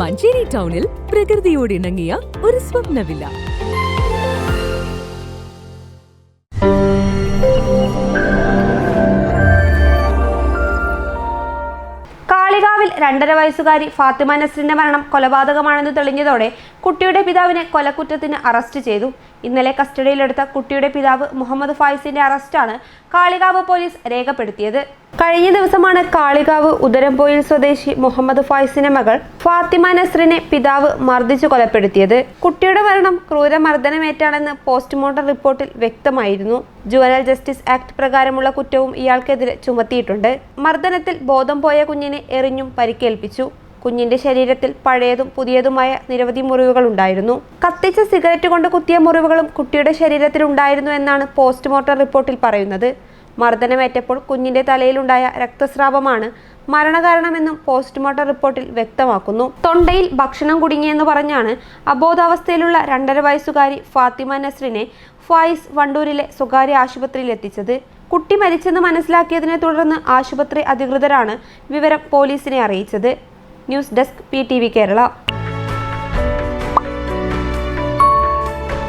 മഞ്ചേരി ടൗണിൽ പ്രകൃതിയോട് ഇണങ്ങിയ ഒരു സ്വപ്ന വില്ല കാളികാവിൽ രണ്ടര വയസ്സുകാരി ഫാത്തിമ നസ്രിന്റെ മരണം കൊലപാതകമാണെന്ന് തെളിഞ്ഞതോടെ കുട്ടിയുടെ പിതാവിനെ കൊലക്കുറ്റത്തിന് അറസ്റ്റ് ചെയ്തു. ഇന്നലെ കസ്റ്റഡിയിലെടുത്ത കുട്ടിയുടെ പിതാവ് മുഹമ്മദ് ഫായിസിന്റെ അറസ്റ്റാണ് കാളികാവ് പോലീസ് രേഖപ്പെടുത്തിയത്. കഴിഞ്ഞ ദിവസമാണ് കാളികാവ് ഉദരംപോയിൽ സ്വദേശി മുഹമ്മദ് ഫായ്സിന്റെ മകൾ ഫാത്തിമ നസ്രിനെ പിതാവ് മർദ്ദിച്ചു കൊലപ്പെടുത്തിയത്. കുട്ടിയുടെ മരണം ക്രൂരമർദ്ദനമേറ്റാണെന്ന് പോസ്റ്റ്മോർട്ടം റിപ്പോർട്ടിൽ വ്യക്തമായിരുന്നു. ജുവനൽ ജസ്റ്റിസ് ആക്ട് പ്രകാരമുള്ള കുറ്റവും ഇയാൾക്കെതിരെ ചുമത്തിയിട്ടുണ്ട്. മർദ്ദനത്തിൽ ബോധം പോയ കുഞ്ഞിനെ എറിഞ്ഞും പരിക്കേൽപ്പിച്ചു. കുഞ്ഞിന്റെ ശരീരത്തിൽ പഴയതും പുതിയതുമായ നിരവധി മുറിവുകൾ ഉണ്ടായിരുന്നു. കത്തിച്ച സിഗരറ്റ് കൊണ്ട് കുത്തിയ മുറിവുകളും കുട്ടിയുടെ ശരീരത്തിൽ ഉണ്ടായിരുന്നു എന്നാണ് പോസ്റ്റ്മോർട്ടം റിപ്പോർട്ടിൽ പറയുന്നത്. മർദ്ദനമേറ്റപ്പോൾ കുഞ്ഞിന്റെ തലയിലുണ്ടായ രക്തസ്രാവമാണ് മരണകാരണമെന്നും പോസ്റ്റ്മോർട്ടം റിപ്പോർട്ടിൽ വ്യക്തമാക്കുന്നു. തൊണ്ടയിൽ ഭക്ഷണം കുടുങ്ങിയെന്ന് പറഞ്ഞാണ് അബോധാവസ്ഥയിലുള്ള രണ്ടര വയസ്സുകാരി ഫാത്തിമ നസ്രിനെ ഫായിസ് വണ്ടൂരിലെ സ്വകാര്യ ആശുപത്രിയിൽ എത്തിച്ചത്. കുട്ടി മരിച്ചെന്ന് മനസ്സിലാക്കിയതിനെ തുടർന്ന് ആശുപത്രി അധികൃതരാണ് വിവരം പോലീസിനെ അറിയിച്ചത്. News desk P Kerala.